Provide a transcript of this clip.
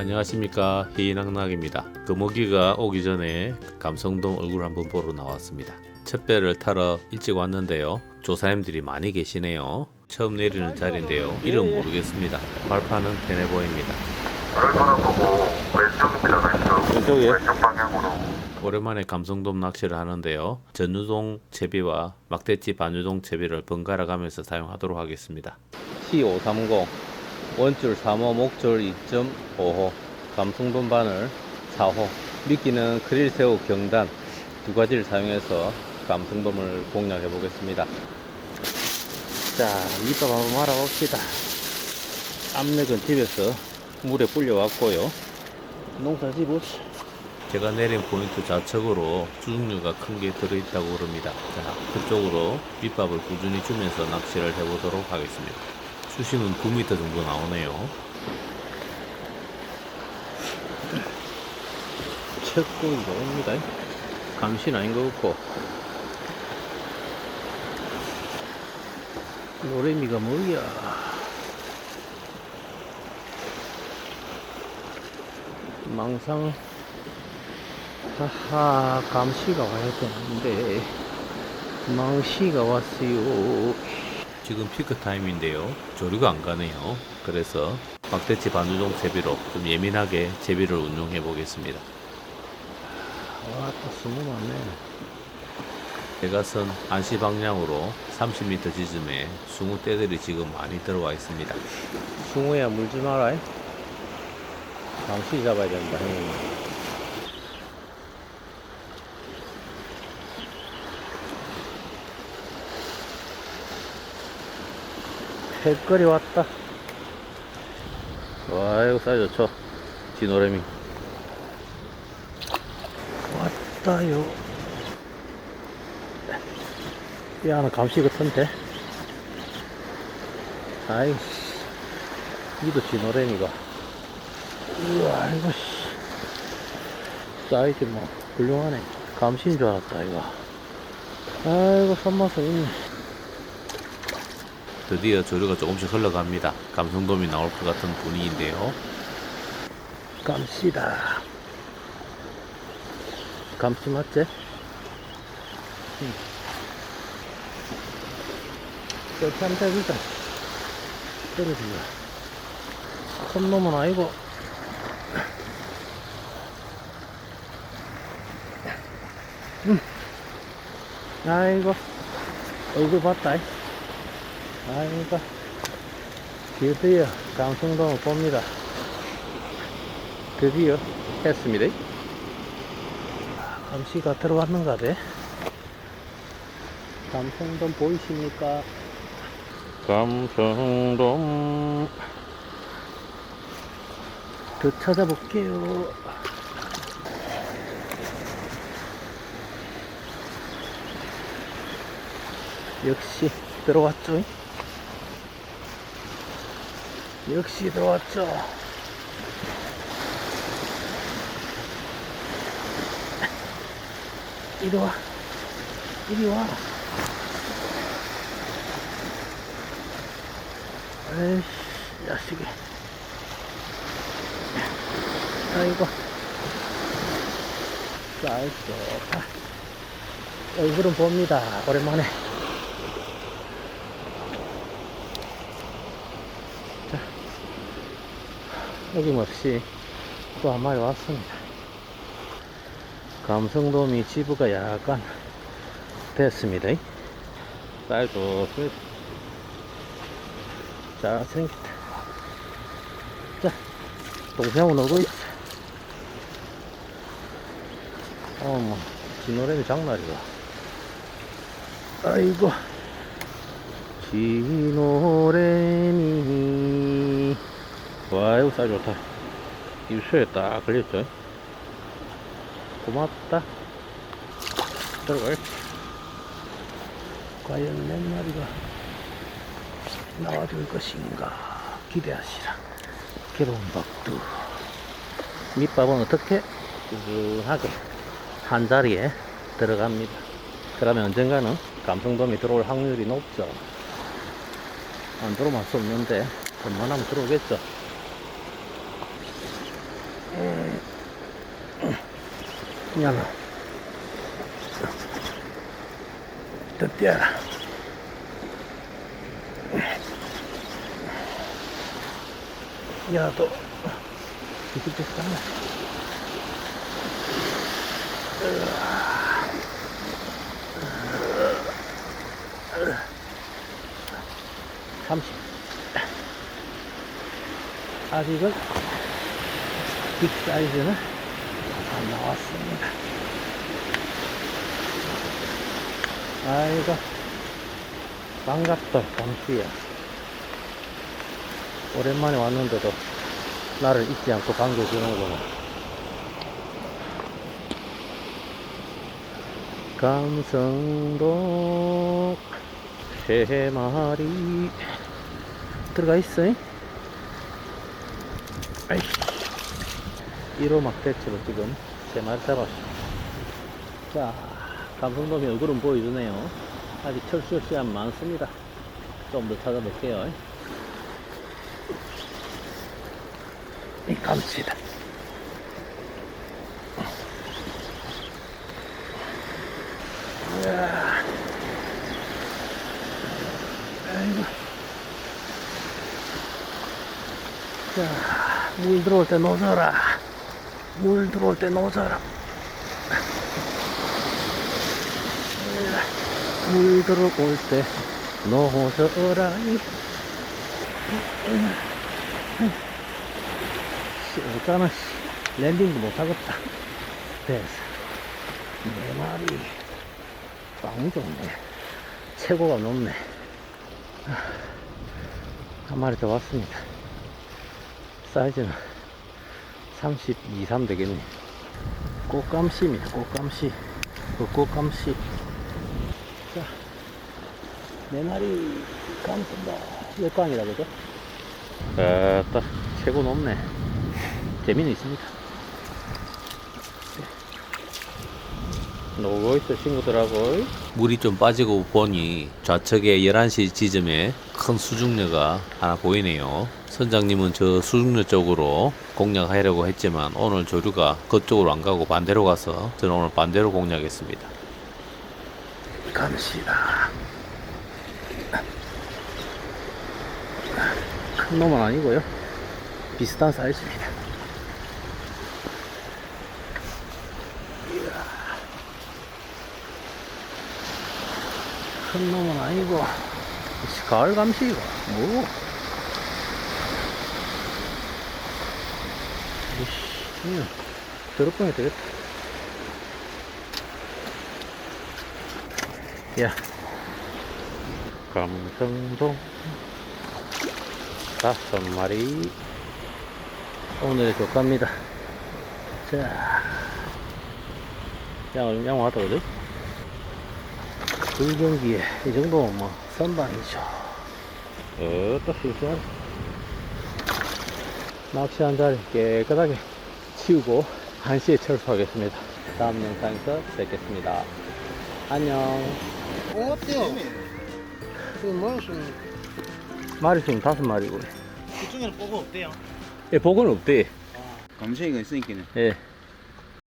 안녕하십니까 희낙낙입니다. 금오기가 오기 전에 감성동 얼굴 한번 보러 나왔습니다. 첫 배를 타러 일찍 왔는데요. 조사님들이 많이 계시네요. 처음 내리는 자리인데요. 이름 모르겠습니다. 발판은 테네보입니다. 얼마나 보고 왼쪽입니다 왼쪽 왼쪽이요? 왼쪽 방향으로 오랜만에 감성돔 낚시를 하는데요. 전유동 채비와 막대치 반유동 채비를 번갈아 가면서 사용하도록 하겠습니다. T530 원줄 3호 목줄 2.5호 감성돔 바늘 4호 미끼는 크릴새우 경단 두 가지를 사용해서 감성돔을 공략해 보겠습니다. 자, 밑밥 한번 말아봅시다. 암맥은 집에서 물에 불려왔고요. 농사지 보시. 제가 내린 포인트 좌측으로 수중류가 큰 게 들어있다고 그럽니다. 자, 그쪽으로 밑밥을 꾸준히 주면서 낚시를 해보도록 하겠습니다. 수심은 9m 정도 나오네요. 첫 고기가 옵니다. 감시는 아닌 것 같고. 노래미가 뭐야? 망상 하하 감시가 와야 되는데 망시가 왔어요 지금 피크 타임인데요. 조류가 안 가네요. 그래서 막대치 반유동 제비로 좀 예민하게 제비를 운용해 보겠습니다. 와또 스무 많네 대가선 안시 방향으로 30m 지점에 숭어 떼들이 지금 많이 들어와 있습니다. 숭어야 물지 마라. 감시 잡아야 된다 형 님. 햇거리 왔다. 와, 이거 사이즈 좋죠. 디노래미. 왔다요. 야, 나 감시 같은데. 아이씨. 이도 디노래미가. 우와, 이거, 씨. 사이즈 뭐, 훌륭하네. 감시인 줄 알았다, 이거. 아이고, 손맛은 있네. 드디어 조류가 조금씩 흘러갑니다. 감성돔이 나올 것 같은 분위기인데요. 감시다. 감시 맞지? 응. 한번 해보자. 떨어지자. 큰 놈은 아니고. 음. 아이고. 얼굴 봤다. 이. 아이고 드디어 감성돔을 봅니다. 드디어 했습니다. 감시가 들어왔는가 봐 감성돔 보이십니까? 감성돔. 더 찾아볼게요. 역시 들어왔죠 역시 들어왔죠. 이리 와. 이리 와. 에이씨, 야식이. 아이고. 잘 좋다. 얼굴은 봅니다. 오랜만에. 어김없이 또 한 마리 왔습니다. 감성돔이 지부가 약간 됐습니다. 쌀도 잘 생겼다. 자, 동생은 오고 있어. 어머, 진노래미 장날이가. 아이고, 진노래미. 와, 이거 쌀 좋다. 입술에 딱 걸렸죠? 고맙다. 들어갈. 과연 몇 마리가 나와줄 것인가 기대하시라. 괴로운 박두. 밑밥은 어떻게 꾸준하게 한 자리에 들어갑니다. 그러면 언젠가는 감성돔이 들어올 확률이 높죠. 안 들어올 수 없는데 웬만하면 들어오겠죠. 아직은 빅 사이즈는 안 나왔습니다. 아이고, 반갑다, 강수야. 오랜만에 왔는데도 나를 잊지 않고 반겨주는구나. 감성도 세 마리 들어가 있어. 아이씨. 1호 막대치로 지금 세 마리 잡았어. 자, 감성돔이 얼굴은 보여주네요. 아직 철수 시간 많습니다. 좀 더 찾아볼게요. 이 감치다. 아이고. 자, 물 들어올 때 놓아라. 물 들어올 때 놓아라. 물 들어올 때 놓아라. 일단은 랜딩도 못하겠다. 됐어. 네 마리. 빵이 좋네. 최고가 높네. 한 마리 더 왔습니다. 사이즈는 32, 3 되겠네. 꽃감시입니다. 꽃감시. 그 꽃감시. 자, 네 마리 감습니다. 열광이라 그죠? 아따, 최고 높네. 재미는 있습니다. 놀고 있어, 친구들하고. 물이 좀 빠지고 보니 좌측에 11시 지점에 큰 수중녀가 하나 보이네요. 선장님은 저 수중녀 쪽으로 공략하려고 했지만 오늘 조류가 그쪽으로 안 가고 반대로 가서 저는 오늘 반대로 공략했습니다. 감시다. 큰 놈은 아니고요. 비슷한 사이즈입니다. 큰 놈은 아니고 가을 감시가 뭐? 이씨, 더럽게 되겠다. 야, 감성동 다섯 마리 오늘의 조가입니다. 자, 양을 양호하다 그지? 불경기에 이 정도면 뭐 선방이죠. 어또 실수한 낚시 한 자리 깨끗하게 치우고 1시에 철수하겠습니다. 다음 영상에서 뵙겠습니다. 안녕. 어, 어때요? 지금 뭐 무슨 마리 지금 다섯 마리고. 그 중에는 뭐가 없대요? 예, 복은 없대. 감성이가 있으니까는 예.